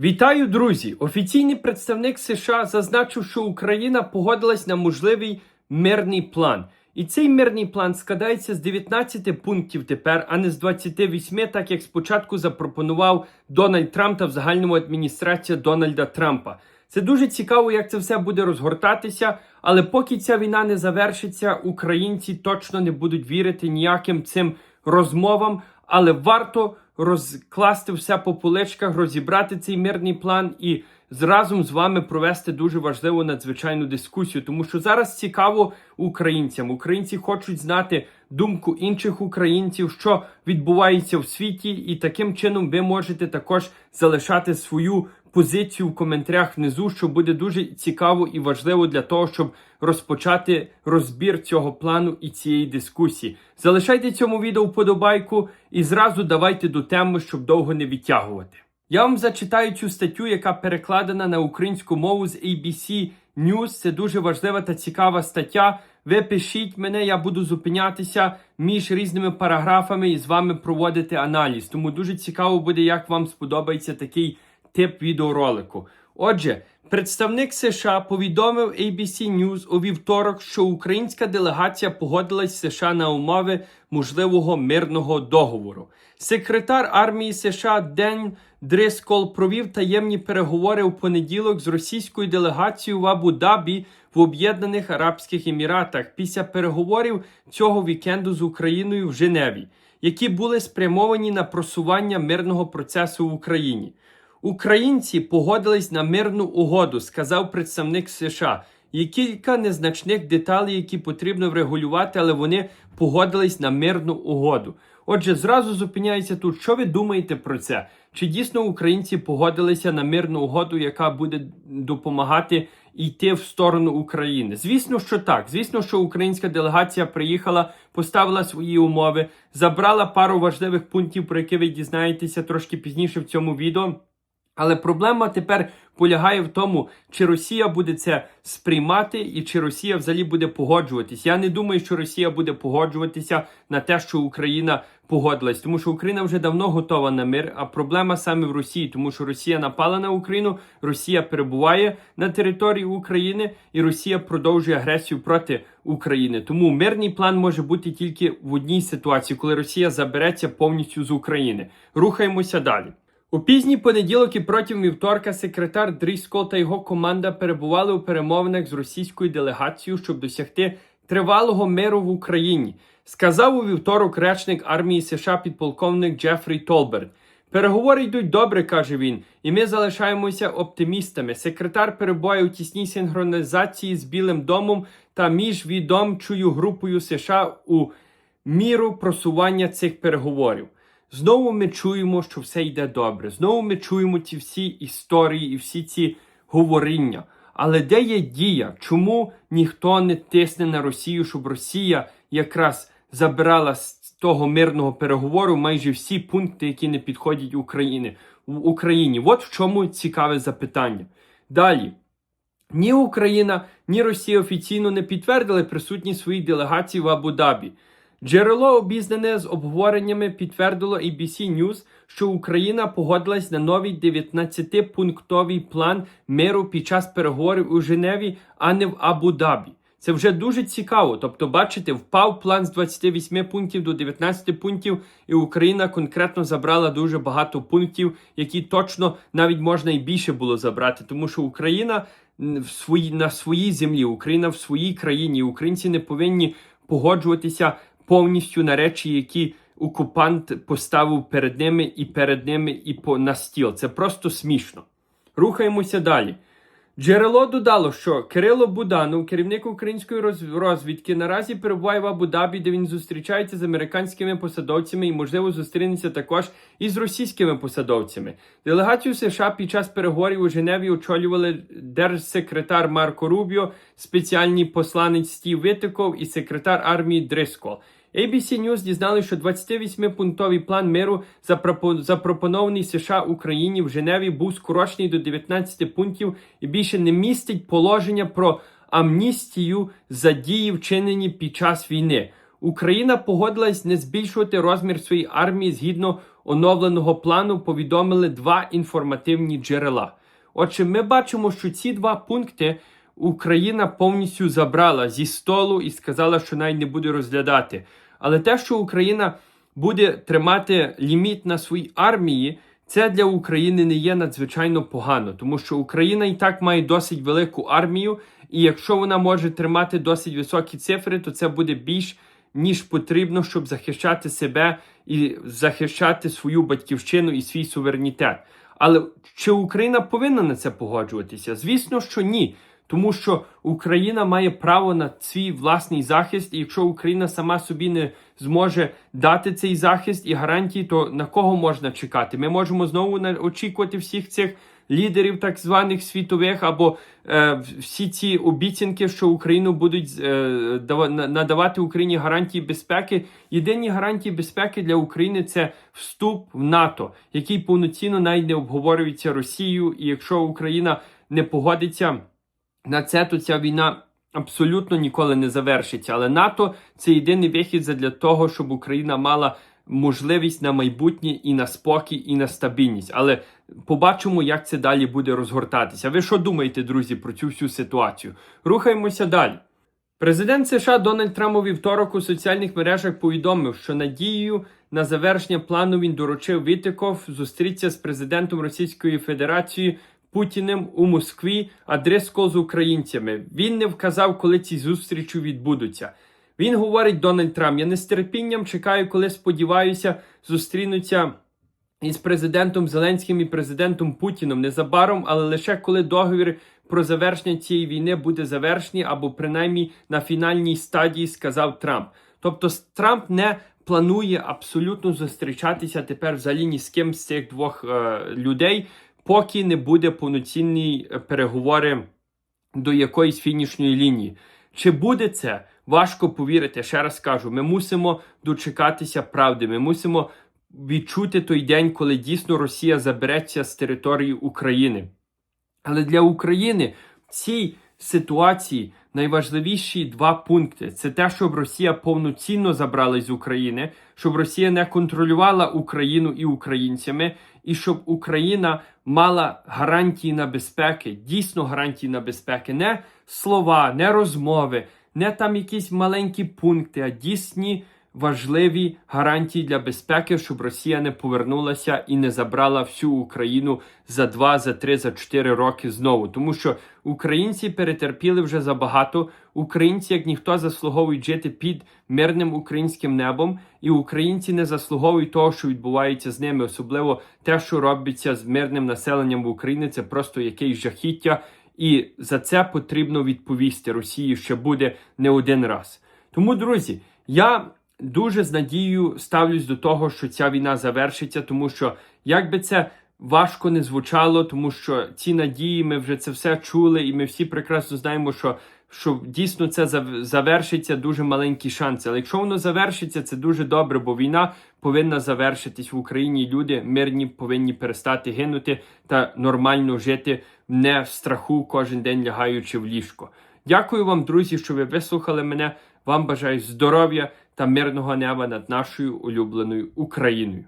Вітаю, друзі! Офіційний представник США зазначив, що Україна погодилась на можливий мирний план. І цей мирний план складається з 19 пунктів тепер, а не з 28, так як спочатку запропонував Дональд Трамп та в загальному адміністрація Дональда Трампа. Це дуже цікаво, як це все буде розгортатися. Але поки ця війна не завершиться, українці точно не будуть вірити ніяким цим розмовам. Але варто розкласти все по поличках, розібрати цей мирний план і зразу з вами провести дуже важливу надзвичайну дискусію. Тому що зараз цікаво українцям. Українці хочуть знати думку інших українців, що відбувається в світі, і таким чином ви можете також залишати свою позицію в коментарях внизу, що буде дуже цікаво і важливо для того, щоб розпочати розбір цього плану і цієї дискусії. Залишайте цьому відео вподобайку і зразу давайте до теми, щоб довго не відтягувати. Я вам зачитаю цю статтю, яка перекладена на українську мову з ABC News. Це дуже важлива та цікава стаття. Ви пишіть мене, я буду зупинятися між різними параграфами і з вами проводити аналіз. Тому дуже цікаво буде, як вам сподобається такий тип відеоролику. Отже, представник США повідомив ABC News у вівторок, що українська делегація погодилась з США на умови можливого мирного договору. Секретар армії США Ден Дрискол провів таємні переговори у понеділок з російською делегацією в Абу-Дабі в Об'єднаних Арабських Еміратах після переговорів цього вікенду з Україною в Женеві, які були спрямовані на просування мирного процесу в Україні. Українці погодились на мирну угоду, сказав представник США. Є кілька незначних деталей, які потрібно врегулювати, але вони погодились на мирну угоду. Отже, зразу зупиняється тут. Що ви думаєте про це? Чи дійсно українці погодилися на мирну угоду, яка буде допомагати йти в сторону України? Звісно, що так. Звісно, що українська делегація приїхала, поставила свої умови, забрала пару важливих пунктів, про які ви дізнаєтеся трошки пізніше в цьому відео. Але проблема тепер полягає в тому, чи Росія буде це сприймати і чи Росія взагалі буде погоджуватись. Я не думаю, що Росія буде погоджуватися на те, що Україна погодилась, тому що Україна вже давно готова на мир. А проблема саме в Росії, тому що Росія напала на Україну, Росія перебуває на території України, і Росія продовжує агресію проти України. Тому мирний план може бути тільки в одній ситуації, коли Росія забереться повністю з України. Рухаємося далі. У пізній понеділок і протягом вівторка секретар Дріскол та його команда перебували у перемовинах з російською делегацією, щоб досягти тривалого миру в Україні, сказав у вівторок речник армії США підполковник Джефрі Толберт. Переговори йдуть добре, каже він, і ми залишаємося оптимістами. Секретар перебуває у тісній синхронізації з Білим домом та міжвідомчою групою США у міру просування цих переговорів. Знову ми чуємо, що все йде добре. Знову ми чуємо ці всі історії і всі ці говоріння. Але де є дія? Чому ніхто не тисне на Росію, щоб Росія якраз забирала з того мирного переговору майже всі пункти, які не підходять Україні в Україні? От в чому цікаве запитання. Далі. Ні Україна, ні Росія офіційно не підтвердили присутність своїх делегацій в Абу-Дабі. Джерело, обізнане з обговореннями, підтвердило ABC News, що Україна погодилась на новий 19-пунктовий план миру під час переговорів у Женеві, а не в Абу-Дабі. Це вже дуже цікаво. Тобто, бачите, впав план з 28 пунктів до 19 пунктів, і Україна конкретно забрала дуже багато пунктів, які точно навіть можна і більше було забрати, тому що Україна в своїй на своїй землі, Україна в своїй країні, українці не повинні погоджуватися повністю на речі, які окупант поставив перед ними і перед ними і по на стіл. Це просто смішно. Рухаємося далі. Джерело додало, що Кирило Буданов, керівник української розвідки, наразі перебуває в Абу-Дабі, де він зустрічається з американськими посадовцями і, можливо, зустрінеться також із російськими посадовцями. Делегацію США під час переговорів у Женеві очолювали держсекретар Марко Рубіо, спеціальний посланець Стів Витиков і секретар армії Дрискол. ABC News дізнали, що 28-пунктовий план миру, запропонований США Україні в Женеві, був скорочений до 19 пунктів і більше не містить положення про амністію за дії, вчинені під час війни. Україна погодилась не збільшувати розмір своєї армії згідно оновленого плану, повідомили два інформативні джерела. Отже, ми бачимо, що ці два пункти Україна повністю забрала зі столу і сказала, що навіть не буде розглядати. Але те, що Україна буде тримати ліміт на своїй армії, це для України не є надзвичайно погано, тому що Україна і так має досить велику армію, і якщо вона може тримати досить високі цифри, то це буде більш ніж потрібно, щоб захищати себе і захищати свою батьківщину і свій суверенітет. Але чи Україна повинна на це погоджуватися? Звісно, що ні. Тому що Україна має право на свій власний захист, і якщо Україна сама собі не зможе дати цей захист і гарантії, то на кого можна чекати? Ми можемо знову очікувати всіх цих лідерів, так званих світових, або е, всі ці обіцянки, що Україну будуть е, надавати Україні гарантії безпеки. Єдині гарантії безпеки для України це вступ в НАТО, який повноцінно навіть не обговорюється Росією. І якщо Україна не погодиться на це, то ця війна абсолютно ніколи не завершиться. Але НАТО це єдиний вихід для того, щоб Україна мала можливість на майбутнє і на спокій, і на стабільність. Але побачимо, як це далі буде розгортатися. Ви що думаєте, друзі, про цю всю ситуацію? Рухаємося далі. Президент США Дональд Трамп у вівторок у соціальних мережах повідомив, що надією на завершення плану він доручив Вітиков зустрітися з президентом Російської Федерації Путіним у Москві адреско з українцями. Він не вказав, коли ці зустрічі відбудуться. Він говорить Дональд Трамп: я не чекаю, коли сподіваюся, зустрінуться із президентом Зеленським і президентом Путіном незабаром, але лише коли договір про завершення цієї війни буде завершений, або принаймні на фінальній стадії, сказав Трамп. Тобто Трамп не планує абсолютно зустрічатися тепер взагалі ні з ким з цих двох е, людей, поки не буде повноцінні е, переговори до якоїсь фінішної лінії. Чи буде це? Важко повірити. Ще раз кажу, ми мусимо дочекатися правди. Ми мусимо відчути той день, коли дійсно Росія забереться з території України. Але для України цій ситуації найважливіші два пункти: це те, щоб Росія повноцінно забралась з України, щоб Росія не контролювала Україну і українцями, і щоб Україна мала гарантії на безпеки, дійсно гарантії на безпеки, не слова, не розмови, не там якісь маленькі пункти, а дійсні важливі гарантії для безпеки, щоб Росія не повернулася і не забрала всю Україну за 2, за 3, за 4 роки знову. Тому що українці перетерпіли вже забагато. Українці, як ніхто, заслуговують жити під мирним українським небом, і українці не заслуговують того, що відбувається з ними, особливо те, що робиться з мирним населенням в Україні, це просто якесь жахіття. І за це потрібно відповісти Росії, що буде не один раз. Тому, друзі, я дуже з надією ставлюсь до того, що ця війна завершиться, тому що як би це важко не звучало, тому що ці надії ми вже це все чули, і ми всі прекрасно знаємо, що. Що дійсно це завершиться дуже маленькі шанси. Але якщо воно завершиться, це дуже добре, бо війна повинна завершитись в Україні. Люди мирні повинні перестати гинути та нормально жити, не в страху кожен день лягаючи в ліжко. Дякую вам, друзі, що ви вислухали мене. Вам бажаю здоров'я та мирного неба над нашою улюбленою Україною.